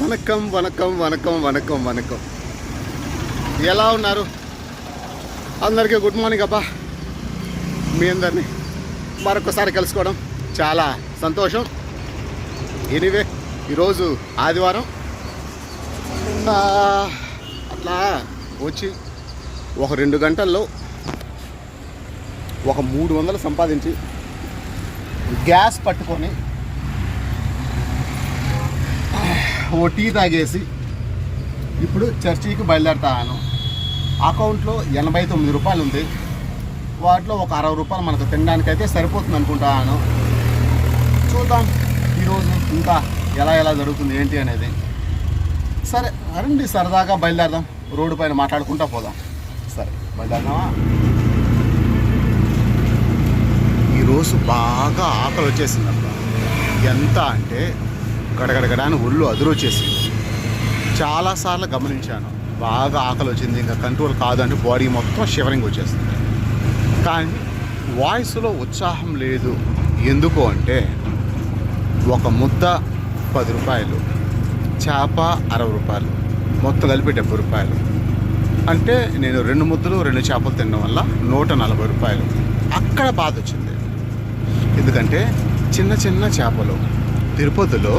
వనకం వనకం వనకం వనకం వనకం. ఎలా ఉన్నారు? అందరికీ గుడ్ మార్నింగ్ అబ్బా. మీ అందరినీ మరొకసారి కలుసుకోవడం చాలా సంతోషం. ఎనీవే ఈరోజు ఆదివారం. అట్లా వచ్చి ఒక రెండు గంటల్లో ఒక మూడు వందలు సంపాదించి గ్యాస్ పట్టుకొని ఓ టీ తాగేసి ఇప్పుడు చర్చికి బయలుదేరుతాను అకౌంట్లో ఎనభై తొమ్మిది రూపాయలు ఉంది. వాటిలో ఒక అరవై రూపాయలు మనకు తినడానికైతే సరిపోతుంది అనుకుంటాను చూద్దాం ఈరోజు ఇంకా ఎలా ఎలా జరుగుతుంది ఏంటి అనేది. సరే రండి సరదాగా బయలుదేరదాం. రోడ్డు పైన మాట్లాడుకుంటా పోదాం. సరే బయలుదేరదామా? ఈరోజు బాగా ఆకలి వచ్చేసింది ఎంత అంటే గడగడగడాని ఒళ్ళు అదురొచ్చేసింది. చాలాసార్లు గమనించాను. బాగా ఆకలి వచ్చింది ఇంకా కంట్రోల్ కాదంటే బాడీ మొత్తం షివరింగ్ వచ్చేస్తుంది కానీ వాయిస్లో ఉత్సాహం లేదు. ఎందుకు అంటే ఒక ముద్ద పది రూపాయలు చేప అరవై రూపాయలు మొత్తం కలిపి డెబ్బై రూపాయలు. అంటే నేను రెండు ముద్దలు రెండు చేపలు తినడం వల్ల నూట నలభై రూపాయలు. అక్కడ బాధ వచ్చింది ఎందుకంటే చిన్న చిన్న చేపలు తిరుపతిలో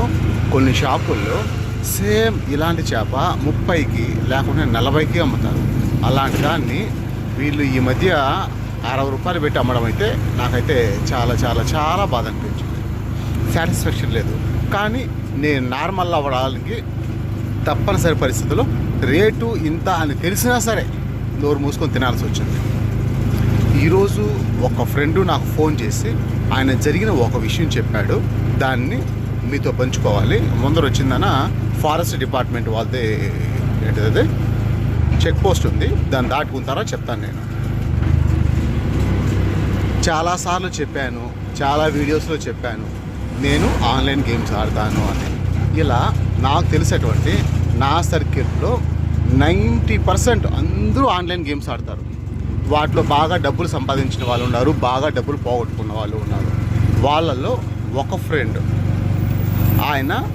కొన్ని షాపుల్లో సేమ్ ఇలాంటి చేప ముప్పైకి లేకుంటే నలభైకి అమ్ముతారు. అలాంటి దాన్ని వీళ్ళు ఈ మధ్య అరవై రూపాయలు పెట్టి అమ్మడం అయితే నాకైతే చాలా చాలా చాలా బాధ అనిపించింది. సాటిస్ఫాక్షన్ లేదు. కానీ నేను నార్మల్ అవ్వడానికి తప్పనిసరి పరిస్థితుల్లో రేటు ఇంత అని తెలిసినా సరే నోరు మూసుకొని తినాల్సి వచ్చింది. ఈరోజు ఒక ఫ్రెండు నాకు ఫోన్ చేసి ఆయన జరిగిన ఒక విషయం చెప్పాడు. దాన్ని మీతో పంచుకోవాలి. ముందర వచ్చిందన ఫారెస్ట్ డిపార్ట్మెంట్ వాళ్ళది ఏంటిది చెక్ పోస్ట్ ఉంది. దాన్ని దాటుకుంటారా చెప్తాను నేను. చాలాసార్లు చెప్పాను. చాలా వీడియోస్లో చెప్పాను. నేను ఆన్లైన్ గేమ్స్ ఆడతాను అని. ఇలా నాకు తెలిసేటువంటి నా సర్కిల్లో నైంటీ పర్సెంట్ అందరూ ఆన్లైన్ గేమ్స్ ఆడతారు. వాటిలో బాగా డబ్బులు సంపాదించిన వాళ్ళు ఉన్నారు. బాగా డబ్బులు పోగొట్టుకున్న వాళ్ళు ఉన్నారు. వాళ్ళల్లో ఒక ఫ్రెండ్ ఆయన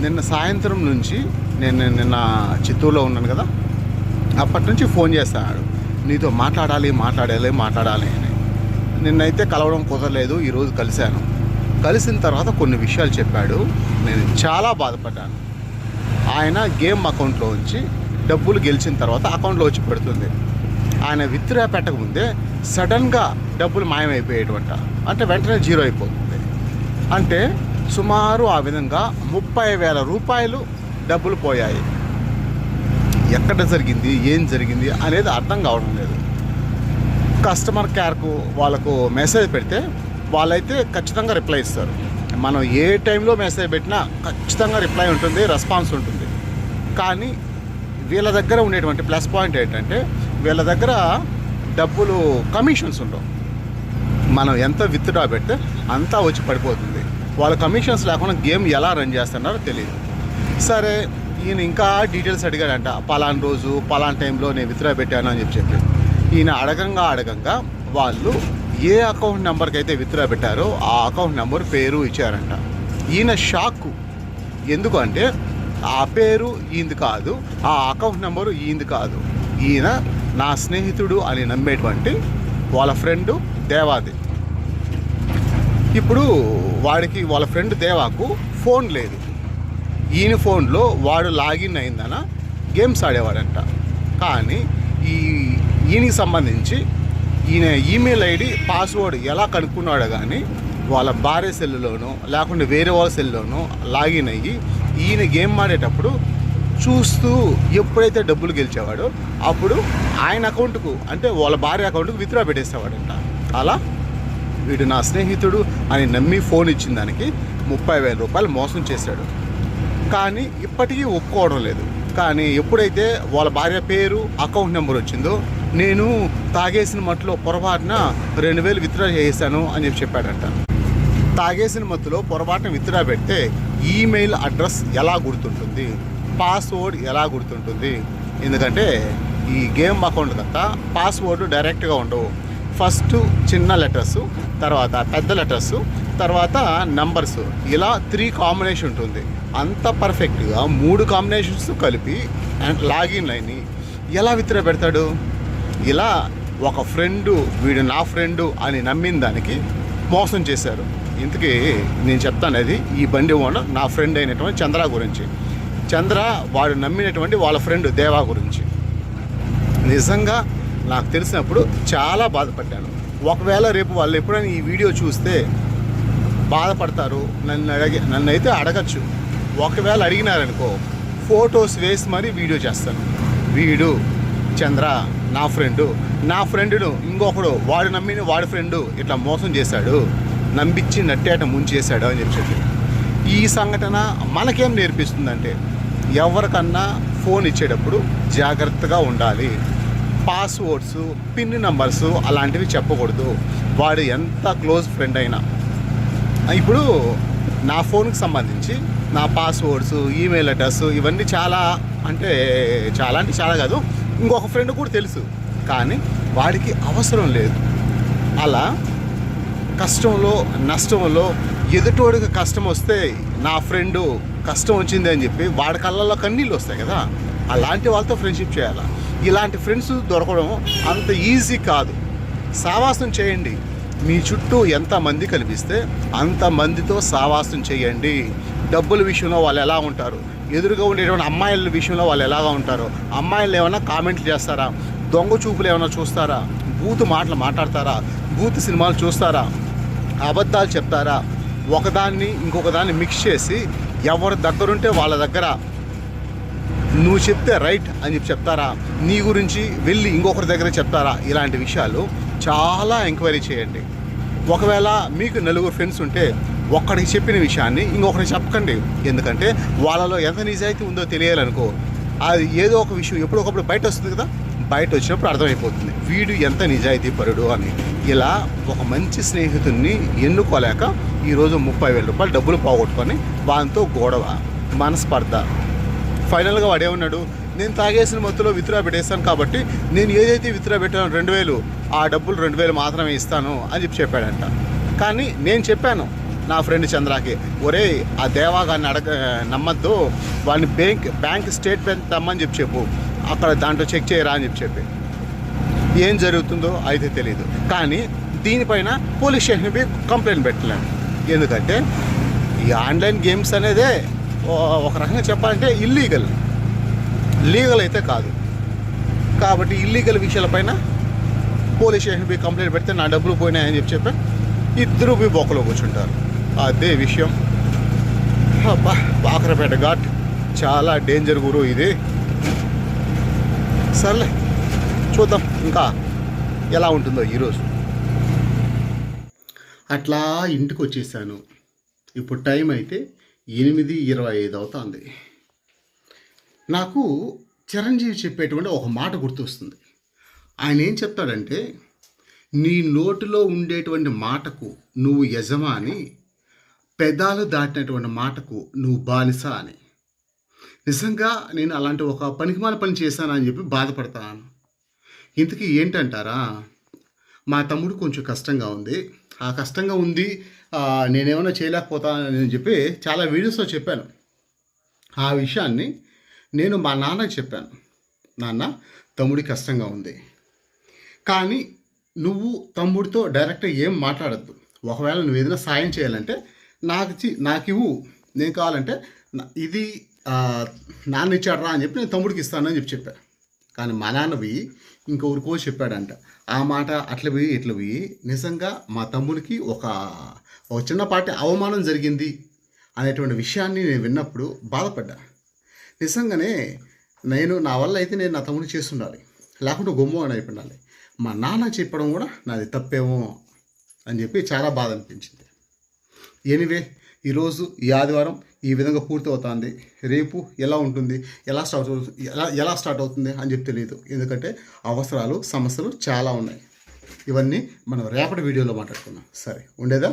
నిన్న సాయంత్రం నుంచి నేను నిన్న చిత్తూరులో ఉన్నాను కదా అప్పటి నుంచి ఫోన్ చేస్తాడు. నీతో మాట్లాడాలి మాట్లాడాలి మాట్లాడాలి అని. నిన్నైతే కలవడం కుదరలేదు ఈరోజు కలిశాను. కలిసిన తర్వాత కొన్ని విషయాలు చెప్పాడు. నేను చాలా బాధపడ్డాను. ఆయన గేమ్ అకౌంట్లో ఉంచి డబ్బులు గెలిచిన తర్వాత అకౌంట్లో వచ్చి పెడుతుంది. ఆయన విత్డ్రా పెట్టకముందే సడన్గా డబ్బులు మాయమైపోయేటువంటి. అంటే వెంటనే జీరో అయిపోతుంది. అంటే సుమారు ఆ విధంగా ముప్పై వేల రూపాయలు డబ్బులు పోయాయి. ఎక్కడ జరిగింది? ఏం జరిగింది? అనేది అర్థం కావడం లేదు. కస్టమర్ కేర్కు వాళ్ళకు మెసేజ్ పెడితే వాళ్ళైతే ఖచ్చితంగా రిప్లై ఇస్తారు. మనం ఏ టైంలో మెసేజ్ పెట్టినా ఖచ్చితంగా రిప్లై ఉంటుంది రెస్పాన్స్ ఉంటుంది. కానీ వీళ్ళ దగ్గర ఉండేటువంటి ప్లస్ పాయింట్ ఏంటంటే వీళ్ళ దగ్గర డబ్బులు కమిషన్స్ ఉండవు. మనం ఎంత విత్డ్రా పెడితే అంతా వచ్చి పడిపోతుంది. వాళ్ళ కమిషన్స్ లేకుండా గేమ్ ఎలా రన్ చేస్తున్నారో తెలియదు సరే ఈయన ఇంకా డీటెయిల్స్ అడిగాడంట పలానా రోజు పలానా టైంలో నేను విత్డ్రా పెట్టాను అని చెప్పి చెప్పి. ఈయన అడగంగా అడగంగా వాళ్ళు ఏ అకౌంట్ నెంబర్కి అయితే విత్డ్రా పెట్టారో ఆ అకౌంట్ నెంబర్ పేరు ఇచ్చారంట. ఈయన షాక్ ఎందుకు అంటే ఆ పేరు ఈయనది కాదు ఆ అకౌంట్ నెంబరు ఈయనది కాదు. ఈయన నా స్నేహితుడు అని నమ్మేటువంటి వాళ్ళ ఫ్రెండు దేవాది. ఇప్పుడు వాడికి వాళ్ళ ఫ్రెండ్ దేవాకు ఫోన్ లేదు. ఈయన ఫోన్లో వాడు లాగిన్ అయిందన? గేమ్స్ ఆడేవాడంట. కానీ ఈ ఈయనకి సంబంధించి ఈయన ఈమెయిల్ ఐడి పాస్వర్డ్ ఎలా కనుక్కున్నాడో కానీ వాళ్ళ భార్య సెల్లులోనో లేకుంటే వేరే వాళ్ళ సెల్లులోనో లాగిన్ అయ్యి ఈయన గేమ్ ఆడేటప్పుడు చూస్తూ ఎప్పుడైతే డబ్బులు గెలిచేవాడో అప్పుడు ఆయన అకౌంట్కు అంటే వాళ్ళ భార్య అకౌంట్కు విత్డ్రా పెట్టేసేవాడంట. అలా? వీడు నా స్నేహితుడు అని నమ్మి ఫోన్ ఇచ్చిన దానికి ముప్పై వేల రూపాయలు మోసం చేశాడు. కానీ ఇప్పటికీ ఒప్పుకోవడం లేదు. కానీ ఎప్పుడైతే వాళ్ళ భార్య పేరు అకౌంట్ నెంబర్ వచ్చిందో నేను తాగేసిన మట్టులో పొరపాటున రెండు వేలు విత్డ్రా చేశాను అని చెప్పి చెప్పాడంట. తాగేసిన మత్తులో పొరపాటున విత్డ్రా పెడితే ఈమెయిల్ అడ్రస్ ఎలా గుర్తుంటుంది? పాస్వర్డ్ ఎలా గుర్తుంటుంది? ఎందుకంటే ఈ గేమ్ అకౌంట్ కంతా పాస్వర్డ్ డైరెక్ట్గా ఉండవు. ఫస్ట్ చిన్న లెటర్స్ తర్వాత పెద్ద లెటర్స్ తర్వాత నంబర్స్. ఇలా త్రీ కాంబినేషన్ ఉంటుంది. అంత పర్ఫెక్ట్గా మూడు కాంబినేషన్స్ కలిపి అండ్ లాగిన్ లైన్ని ఎలా విత్ర పెడతాడు? ఇలా ఒక ఫ్రెండు వీడు నా ఫ్రెండు అని నమ్మిన దానికి మోసం చేశారు. ఇంతకీ నేను చెప్తాను అది ఈ బండి ఓనర్ నా ఫ్రెండ్ అయినటువంటి చంద్ర గురించి. చంద్ర వాడు నమ్మినటువంటి వాళ్ళ ఫ్రెండ్ దేవా గురించి. నిజంగా నాకు తెలిసినప్పుడు చాలా బాధపడ్డాను. ఒకవేళ రేపు వాళ్ళు ఎప్పుడైనా ఈ వీడియో చూస్తే బాధపడతారు నన్ను అడిగి నన్ను అయితే అడగచ్చు. ఒకవేళ అడిగినారనుకో ఫొటోస్ వేసి మరీ వీడియో చేస్తాను. వీడు చంద్ర నా ఫ్రెండు. నా ఫ్రెండును ఇంకొకడు వాడు నమ్మిన వాడి ఫ్రెండు ఇట్లా మోసం చేశాడు నమ్మించి నట్టేట ముంచేశాడు అని చెప్పి ఈ సంఘటన మనకేం నేర్పిస్తుందంటే ఎవరికన్నా ఫోన్ ఇచ్చేటప్పుడు జాగ్రత్తగా ఉండాలి. పాస్వర్డ్స్ పిన్ నంబర్స్ అలాంటివి చెప్పకూడదు. వాడు ఎంత క్లోజ్ ఫ్రెండ్ అయినా. ఇప్పుడు నా ఫోన్కి సంబంధించి నా పాస్వర్డ్స్ ఈమెయిల్ అడ్రస్ ఇవన్నీ చాలా అంటే చాలా అంటే చాలా కాదు. ఇంకొక ఫ్రెండ్ కూడా తెలుసు. కానీ వాడికి అవసరం లేదు. అలా కష్టంలో నష్టంలో ఎదుటోడికి కష్టం వస్తే నా ఫ్రెండు కష్టం వచ్చింది అని చెప్పి వాడి కళ్ళల్లో కన్నీళ్ళు వస్తాయి కదా. అలాంటి వాళ్ళతో ఫ్రెండ్షిప్ చేయాలా? ఇలాంటి ఫ్రెండ్స్ దొరకడం అంత ఈజీ కాదు. సావాసం చేయండి. మీ చుట్టూ ఎంతమంది కనిపిస్తే అంతమందితో సావాసం చేయండి. డబ్బుల విషయంలో వాళ్ళు ఎలా ఉంటారు? ఎదురుగా ఉండేటువంటి అమ్మాయిల విషయంలో వాళ్ళు ఎలాగా ఉంటారు? అమ్మాయిలు ఏమైనా కామెంట్లు చేస్తారా? దొంగ చూపులు ఏమైనా చూస్తారా? బూతు మాటలు మాట్లాడతారా? బూతు సినిమాలు చూస్తారా? అబద్ధాలు చెప్తారా? ఒకదాన్ని ఇంకొక దాన్ని మిక్స్ చేసి ఎవరి దగ్గరుంటే వాళ్ళ దగ్గర నువ్వు చెప్తే రైట్ అని చెప్పి చెప్తారా? నీ గురించి వెళ్ళి ఇంకొకరి దగ్గర చెప్తారా? ఇలాంటి విషయాలు చాలా ఎంక్వైరీ చేయండి. ఒకవేళ మీకు నలుగురు ఫ్రెండ్స్ ఉంటే ఒక్కడికి చెప్పిన విషయాన్ని ఇంకొకరికి చెప్పకండి. ఎందుకంటే వాళ్ళలో ఎంత నిజాయితీ ఉందో తెలియాలనుకో అది ఏదో ఒక విషయం ఎప్పుడొకప్పుడు బయట వస్తుంది కదా? బయట వచ్చినప్పుడు అర్థమైపోతుంది. వీడు ఎంత నిజాయితీ పరుడు అని. ఇలా ఒక మంచి స్నేహితుడిని ఎన్నుకోలేక ఈరోజు ముప్పై వేల రూపాయలు డబ్బులు పోగొట్టుకొని వానితో గొడవ మనస్పర్ధ ఫైనల్గా వాడే ఉన్నాడు నేను తాగేసిన మొత్తంలో విత్డ్రా పెట్టేస్తాను కాబట్టి నేను ఏదైతే విత్డ్రా పెట్టానో రెండు వేలు ఆ డబ్బులు రెండు వేలు మాత్రమే ఇస్తాను అని చెప్పి చెప్పాడంట. కానీ నేను చెప్పాను నా ఫ్రెండ్ చంద్రాకి ఒరే ఆ దేవాగాన్ని అడగ నమ్మద్దు వాడిని బ్యాంక్ బ్యాంక్ స్టేట్మెంట్ తమ్మని చెప్పి చెప్పు అక్కడ దాంట్లో చెక్ చేయరా అని చెప్పి చెప్పి. ఏం జరుగుతుందో అయితే తెలియదు కానీ దీనిపైన పోలీస్ స్టేషన్కి కంప్లైంట్ పెట్టలేను ఎందుకంటే ఈ ఆన్లైన్ గేమ్స్ అనేదే ఒక రకంగా చెప్పాలంటే ఇల్లీగల్ లీగల్ అయితే కాదు. కాబట్టి ఇల్లీగల్ విషయాలపైన పోలీస్ స్టేషన్ పోయి కంప్లైంట్ పెడితే నా డబ్బులు పోయినాయని చెప్పి చెప్పి ఇద్దరు పోయి బొక్కలో కూర్చుంటారు. అదే విషయం. అబ్బా బాకరపేట ఘాట్. చాలా డేంజర్ గురు ఇది. సర్లే చూద్దాం ఇంకా ఎలా ఉంటుందో ఈరోజు. అట్లా ఇంటికి వచ్చేసాను ఇప్పుడు టైం అయితే ఎనిమిది ఇరవై ఐదు అవుతుంది. నాకు చిరంజీవి చెప్పేటువంటి ఒక మాట గుర్తొస్తుంది. ఆయన ఏం చెప్తాడంటే నీ నోటిలో ఉండేటువంటి మాటకు నువ్వు యజమాని పెదాలు దాటినటువంటి మాటకు నువ్వు బానిస అని. నిజంగా నేను అలాంటి ఒక పనికిమాల పని చేశానని చెప్పి బాధపడతాను. ఇంతకీ ఏంటంటారా? మా తమ్ముడు కొంచెం కష్టంగా ఉంది. కష్టంగా ఉంది నేనేమైనా చేయలేకపోతానని చెప్పి చాలా వీడియోస్లో చెప్పాను. ఆ విషయాన్ని నేను మా నాన్నకి చెప్పాను. నాన్న తమ్ముడి కష్టంగా ఉంది. కానీ నువ్వు తమ్ముడితో డైరెక్ట్గా ఏం మాట్లాడద్దు. ఒకవేళ నువ్వు ఏదైనా సాయం చేయాలంటే నాకు నాకు ఇవ్వు. నేను కావాలంటే ఇది నాన్న ఇచ్చాడరా అని చెప్పి నేను తమ్ముడికి ఇస్తానని చెప్పి చెప్పాను కానీ మా నాన్న పోయి ఇంకొకరికో చెప్పాడంట. ఆ మాట అట్లా పోయి ఇట్లా పోయి నిజంగా మా తమ్ముడికి ఒక ఒక చిన్నపాటి అవమానం జరిగింది అనేటువంటి విషయాన్ని నేను విన్నప్పుడు బాధపడ్డా. నిజంగానే నేను నా వల్ల అయితే నేను నా తమ్ముడు చేస్తుండాలి. లేకుంటే గొమ్మ అని అయిపోయిండాలి. మా నాన్న చెప్పడం కూడా నాది తప్పేమో అని చెప్పి చాలా బాధ అనిపించింది. ఎనివే ఈరోజు ఈ ఆదివారం ఈ విధంగా పూర్తవుతుంది. రేపు ఎలా ఉంటుంది? ఎలా స్టార్ట్ అవుతుంది ఎలా ఎలా స్టార్ట్ అవుతుంది అని చెప్పి తెలియదు. ఎందుకంటే అవసరాలు సమస్యలు చాలా ఉన్నాయి. ఇవన్నీ మనం రేపటి వీడియోలో మాట్లాడుకుందాం. సరే ఉండేదా?